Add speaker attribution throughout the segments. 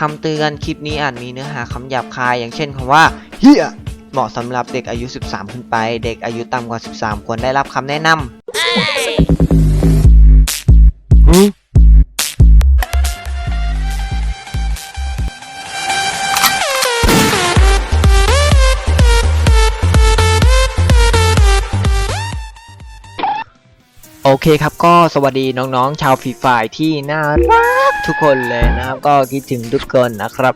Speaker 1: คำเตือนคลิปนี้อาจมีเนื้อหาคำหยาบคาย อย่างเช่นคำว่าเฮียเหมาะสำหรับเด็กอายุ 13 ขึ้นไป เด็กอายุต่ำกว่า 13 ควรได้รับคำแนะนำหือโอเคครับก็สวัสดีน้องๆ ชาวฟรีไฟร์ที่น่ารัก ทุกคนเลยนะครับ ก็คิดถึงทุกคนนะครับ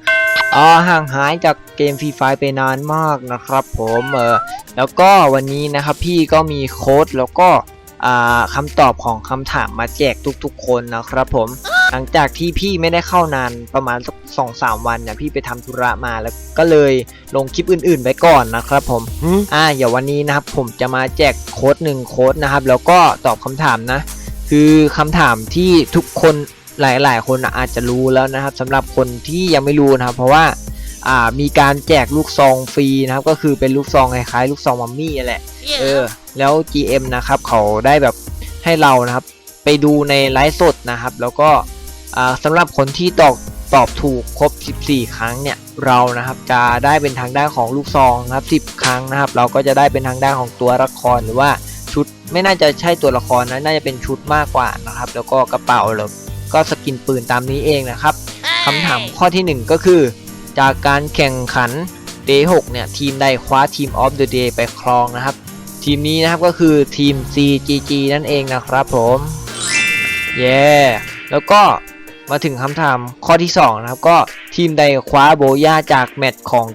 Speaker 1: อ๋อห่างหายจากเกมฟรีไฟร์ไปนานมากนะครับผมเออแล้วก็วันนี้นะครับพี่ก็มีโค้ดแล้วก็อ่าคำตอบของคำถามมาแจกทุกๆ คนนะครับผมหลังจากที่พี่ไม่ได้เข้านานประมาณสักสองสามวันเนี่ยพี่ไปทำธุระมาแล้วก็เลยลงคลิปอื่นๆไว้ก่อนนะครับผมอ่าเดี๋ยววันนี้นะครับผมจะมาแจกโค้ดหนึ่งโค้ดนะครับ แล้วก็ตอบคำถามนะ คือคำถามที่ทุกคน หลายๆ คนอาจจะรู้แล้วนะครับสำหรับคนที่ยังไม่รู้นะครับ เพราะว่าอ่ามีการแจกลูกซองฟรีนะครับ ก็คือเป็นลูกซองคล้ายๆลูกซองมัมมี่นั่นแหละเออแล้ว GM นะครับเขาได้แบบให้เรานะครับ ไปดูในไลฟ์สดนะครับ แล้วก็อ่าสำหรับคนที่ตอบตอบถูกครบ 14 ครั้งเนี่ยเรานะครับจะได้เป็นทางด้านของลูกซองนะครับ10 ครั้งนะครับ เราก็จะได้เป็นทางด้านของตัวละครหรือว่าชุดไม่น่าจะใช่ตัวละครนะน่าจะเป็นชุดมากกว่านะครับ แล้วก็กระเป๋าแล้ว ก็สกินปืนตามนี้เองนะครับคำถามข้อทีหนึ่1 ก็คือ จากการแข่งขัน Day 6เนี่ยทีมใดคว้าทีม of the Day ไปครองนะครับ ทีมนี้นะครับก็คือทีม CGG นั่นเองนะครับผมเย้แล้วก็มาถึงคำถามข้อที่ 2 นะครับ ก็ทีมใดคว้าโบย่าจากแมตช์ของ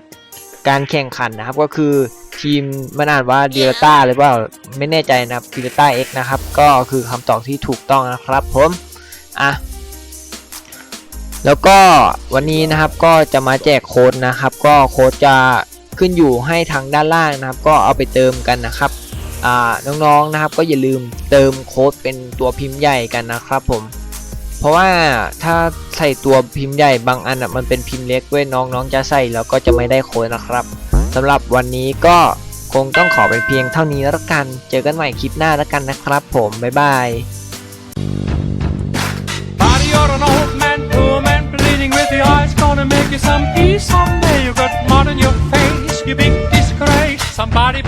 Speaker 1: การแข่งขันนะครับ ก็คือทีมมันอ่านว่าเดลต้าหรือเปล่าไม่แน่ใจนะครับเดลต้า X นะครับ ก็คือคำตอบที่ถูกต้องนะครับผมอะ แล้วก็วันนี้นะครับก็จะมาแจกโค้ดนะครับ ก็โค้ดจะขึ้นอยู่ให้ทางด้านล่างนะครับ ก็เอาไปเติมกันนะครับอ่าน้องๆนะครับก็อย่าลืมเติมโค้ดเป็นตัวพิมพ์ใหญ่กันนะครับผม เพราะว่าถ้าใส่ตัวพิมพ์ใหญ่บางอันอะมันเป็นพิมพ์เล็กเว้ยน้องๆจะใส่แล้วก็จะไม่ได้โค้ดนะครับสำหรับวันนี้ก็คงต้องขอเป็นเพียงเท่านี้แล้วกัน เจอกันใหม่คลิปหน้าแล้วกันนะครับ ผมบ๊ายบาย
Speaker 2: some, peace on